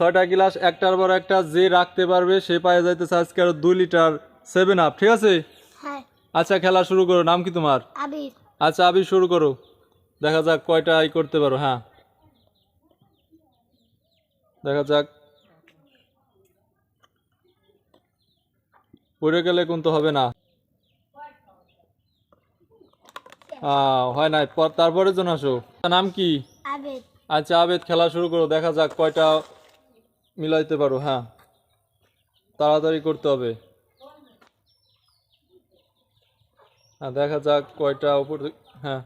ছয়টা গ্লাস একটার পর একটা যে রাখতে পারবে সে পায়ে যাইতেছে আজকে আরও দুই লিটার সেভেন আপ ঠিক আছে? হ্যাঁ। আচ্ছা খেলা শুরু করো নাম কি তোমার? আচ্ছা আবি শুরু করো। দেখা যাক কয়টা ই করতে পারো হ্যাঁ। দেখা যাক। পড়ে গেলে কিন্তু হবে না। হয় নাই পর- তারপরের জন্য আসো। নাম কি? আচ্ছা আবেদ খেলা শুরু করো দেখা যাক কয়টা মিলাইতে পারো হ্যাঁ। তাড়াতাড়ি করতে হবে। হ্যাঁ দেখা যাক কয়টা উপর হ্যাঁ।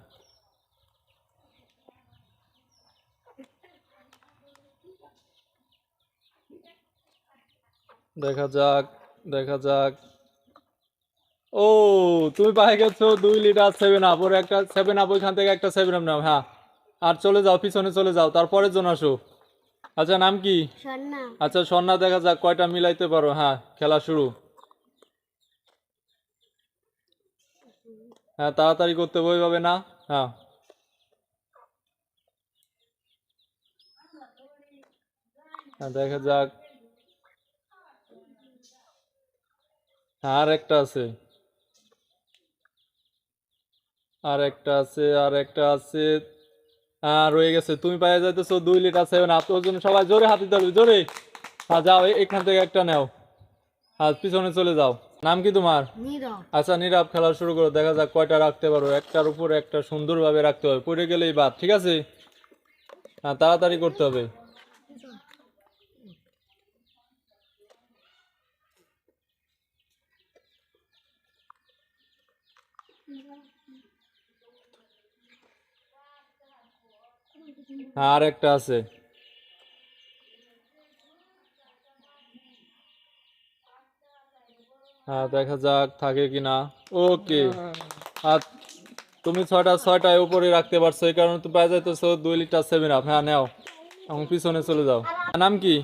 দেখা যাক দেখা যাক। ও, তুমি পায়ে গেছো, দুই লিটার সেভেন আপ ওর একটা সেভেন আপ ওইখান থেকে একটা সেভেন আপ নাও হ্যাঁ। আর চলে যাও, পিছনে চলে যাও, তারপরের জন্য আসো। আচ্ছা নাম কি? আচ্ছা সন্না দেখা যাক কয়টা মিলাইতে পারো? হ্যাঁ খেলা শুরু। হ্যাঁ তাড়াতাড়ি করতে হবে ওইভাবে না? হ্যাঁ। হ্যাঁ দেখা যাক। হ্যাঁ, আর একটা আছে। আর একটা আছে আর একটা আছে। রয়ে গেছে। তুমি পায়ে যাইতেছো দুই লিটার সেভেন আপ ওর জন্য সবাই জোরে হাতে ধরবে জোরে। হ্যাঁ যাও এখান থেকে একটা নাও। হ্যাঁ পিছনে চলে যাও। নাম কি তোমার? আচ্ছা নীরব খেলা শুরু করো। দেখা যাক কয়টা রাখতে পারো। একটার উপরে একটা সুন্দরভাবে রাখতে হবে। পড়ে গেলেই বাদ ঠিক আছে? হ্যাঁ তাড়াতাড়ি করতে হবে। আর একটা আছে। হ্যাঁ দেখা যাক থাকে কিনা। ওকে। আর তুমি ছয়টা ছয়টায় উপরে রাখতে পারছ এই কারণে তুমি পাই যাইতেছো দুই লিটার সেভেন আপ হ্যাঁ নাও। এবং পিছনে চলে যাও। নাম কি?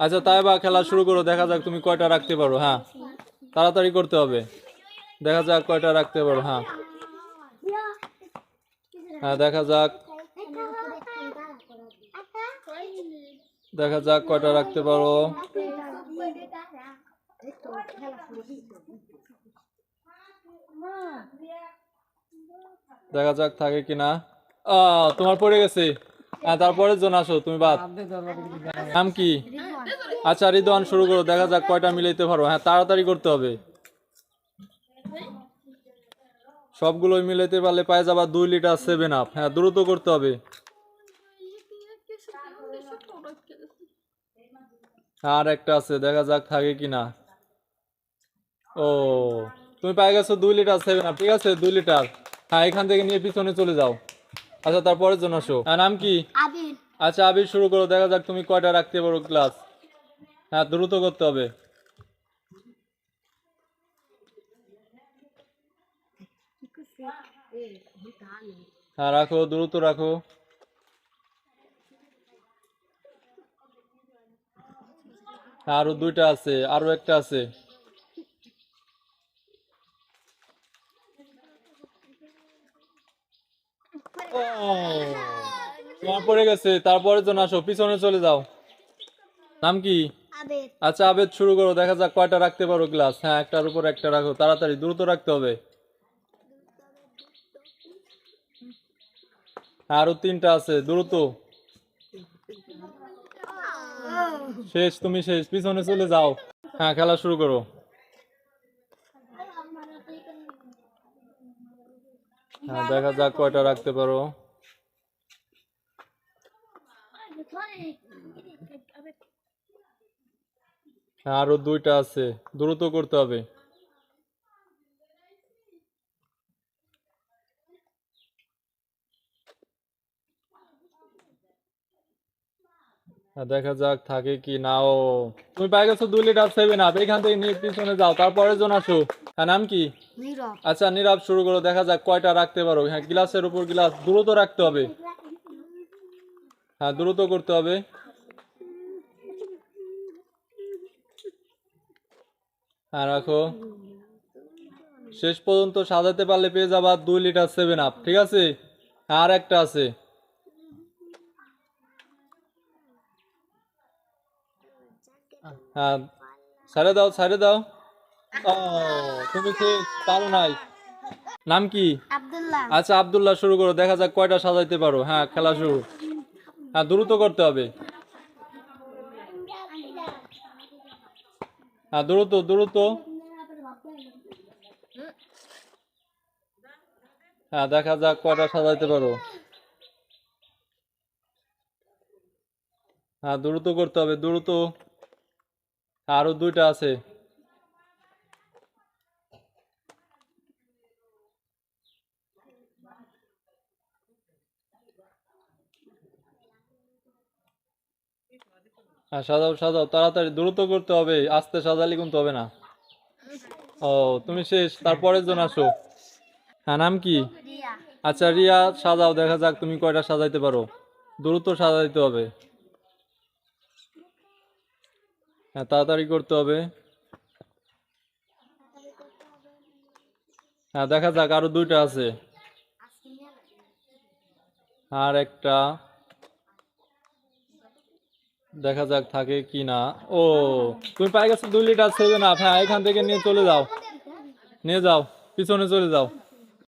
আচ্ছা তাই বা খেলা শুরু করো দেখা যাক তুমি কয়টা রাখতে পারো হ্যাঁ। তাড়াতাড়ি করতে হবে। দেখা যাক কয়টা রাখতে পারো হ্যাঁ। হ্যাঁ দেখা যাক। দেখা যাক কয়টা রাখতে পারো। দেখা যাক থাকে কিনা। তোমার পড়ে গেছে। তারপরের জন আসো, তুমি বাদ। নাম কি? আচ্ছা রিদওয়ান, শুরু করো, দেখা যাক কয়টা মিলাইতে পারো। হ্যাঁ তাড়াতাড়ি করতে হবে। সবগুলোই মিলাইতে পারলে পায়ে যাবা দুই লিটার সেভেন আপ হ্যাঁ দ্রুত করতে হবে। আর একটা আছে দেখা যাক থাকে কিনা। ও তুমি পায়ে গেছো দুই লিটার সেভেন আপ ঠিক আছে? দুই লিটার। হ্যাঁ এখান থেকে নিয়ে পিছনে চলে যাও। আচ্ছা তারপরের জন্য আসো। হ্যাঁ নাম কি? আচ্ছা আবির শুরু করো দেখা যাক তুমি কয়টা রাখতে পারো ক্লাস হ্যাঁ দ্রুত করতে হবে। হ্যাঁ রাখো দ্রুত রাখো। আরও দুইটা আছে আরও একটা আছে। তোমার পড়ে গেছে তারপরের জন্য আসো পিছনে চলে যাও। নাম কি? আচ্ছা আবেদ শুরু করো দেখা যাক কয়টা রাখতে পারো গ্লাস। হ্যাঁ একটার উপর একটা রাখো তাড়াতাড়ি দ্রুত রাখতে হবে। আরও তিনটা আছে দ্রুত। শেষ, তুমি শেষ, পিছনে চলে যাও। হ্যাঁ খেলা শুরু করো। হ্যাঁ দেখা যাক কয়টা রাখতে পারো। হ্যাঁ আরও দুইটা আছে। দ্রুত করতে হবে। দেখা যাক থাকে কি নাও। তুমি পাই গেছো দুই লিটার সেভেন আপ এখান থেকে নিয়ে পিছনে যাও তারপরে জন আসো। হ্যাঁ নাম কি? আচ্ছা নীরব শুরু করো দেখা যাক কয়টা রাখতে পারো। হ্যাঁ গ্লাসের উপর গ্লাস দ্রুত রাখতে হবে। হ্যাঁ দ্রুত করতে হবে। হ্যাঁ রাখো। শেষ পর্যন্ত সাজাতে পারলে পেয়ে যাবা দুই লিটার সেভেন আপ ঠিক আছে? হ্যাঁ আর একটা আছে। হ্যাঁ। ছেড়ে দাও ছেড়ে দাও। ও তুমি পারো নাই? নাম কি? আচ্ছা আব্দুল্লাহ শুরু করো দেখা যাক কয়টা সাজাইতে পারো। হ্যাঁ খেলা শুরু। হ্যাঁ দ্রুত করতে হবে। হ্যাঁ দ্রুত দ্রুত। হ্যাঁ দেখা যাক কয়টা সাজাইতে পারো। হ্যাঁ দ্রুত করতে হবে দ্রুত। আরও দুইটা আছে। হ্যাঁ সাজাও সাজাও তাড়াতাড়ি দ্রুত করতে হবে আস্তে সাজালে কিন্তু হবে না। ও তুমি শেষ তারপরের জন আসো। হ্যাঁ নাম কি? আচ্ছা রিয়া সাজাও দেখা যাক তুমি কয়টা সাজাইতে পারো। দ্রুত সাজাইতে হবে। হ্যাঁ তাড়াতাড়ি করতে হবে। হ্যাঁ দেখা যাক, আরও দুইটা আছে। আর একটা। দেখা যাক, থাকে কি না। ও, তুমি পাই গেছো, দুই লিটার সেভেন আপ। হ্যাঁ এখান থেকে নিয়ে চলে যাও। নিয়ে যাও, পিছনে চলে যাও।